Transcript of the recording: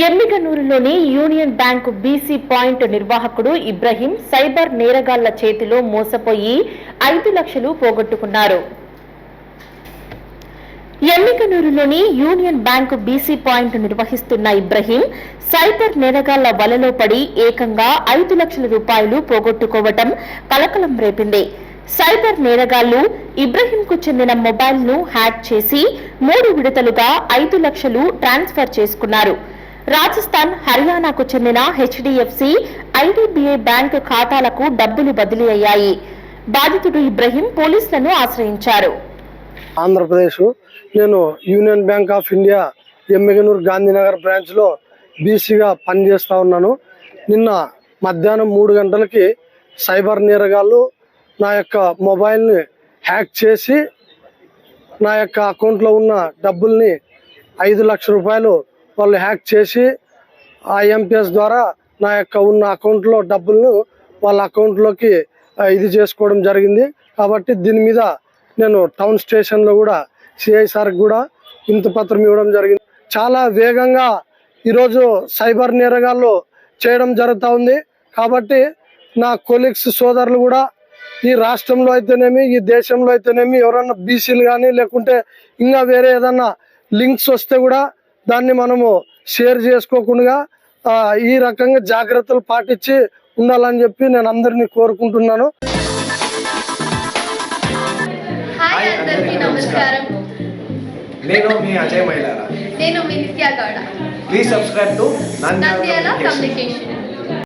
ఎమ్మిగనూరులోని union bank BC point నిర్వాహకుడు Ibrahim cyber నేరగాళ్ళ చేతిలో మోసపోయి ఐదు లక్షలు పోగొట్టుకున్నారు. ఎమ్మికనూరులోని యూనియన్ బ్యాంకు బీసీ పాయింట్ నిర్వహిస్తున్న ఇబ్రహీం సైబర్ నేరగాళ్ళ వలలో పడి ఏకంగా ఐదు లక్షల రూపాయలు పోగొట్టుకోవటం కలకలం రేపింది. సైబర్ నేరగాళ్ళు ఇబ్రహీంకు చెందిన మొబైల్ను హ్యాక్ చేసి మూడు విడతలుగా ఐదు లక్షలు ట్రాన్స్ఫర్ చేసుకున్నారు. రాజస్థాన్ హర్యానాకు చెందిన హెచ్డిఎఫ్సి ఐడిబిఐ బ్యాంకు ఖాతాలకు డబ్బులు బదిలీ అయ్యాయి. బాధితుడు ఇబ్రహీం పోలీసులను ఆశ్రయించారు. ఆంధ్రప్రదేశ్ నేను union bank of India Emmiganur Gandhinagar బ్రాంచ్లో బీసీగా పనిచేస్తూ ఉన్నాను. నిన్న మధ్యాహ్నం మూడు గంటలకి సైబర్ నేరగాళ్ళు నా యొక్క మొబైల్ని హ్యాక్ చేసి నా యొక్క అకౌంట్లో ఉన్న డబ్బుల్ని ఐదు లక్షల రూపాయలు వాళ్ళు హ్యాక్ చేసి ఆ ఎంపీఎస్ ద్వారా నా యొక్క ఉన్న అకౌంట్లో డబ్బులను వాళ్ళ అకౌంట్లోకి ఇది చేసుకోవడం జరిగింది. కాబట్టి దీని మీద నేను టౌన్ స్టేషన్లో కూడా సిఐ సార్కి కూడా ఇంత పత్రం ఇవ్వడం జరిగింది. చాలా వేగంగా ఈరోజు సైబర్ నేరగాళ్ళు చేయడం జరుగుతూ ఉంది. కాబట్టి నా కొలీగ్స్ సోదరులు కూడా ఈ రాష్ట్రంలో అయితేనేమి ఈ దేశంలో అయితేనేమి ఎవరన్నా బీసీలు కానీ లేకుంటే ఇంకా వేరే ఏదన్నా లింక్స్ వస్తే కూడా దాన్ని మనము షేర్ చేసుకోకుండా ఈ రకంగా జాగ్రత్తలు పాటించి ఉండాలని చెప్పి నేను అందరినీ కోరుకుంటున్నాను. హాయ్ అందరికీ నమస్కారం. నేను మీ అజయ్ మైలారా నేను మీ Nitya Gowda. Please subscribe to Nandyal communication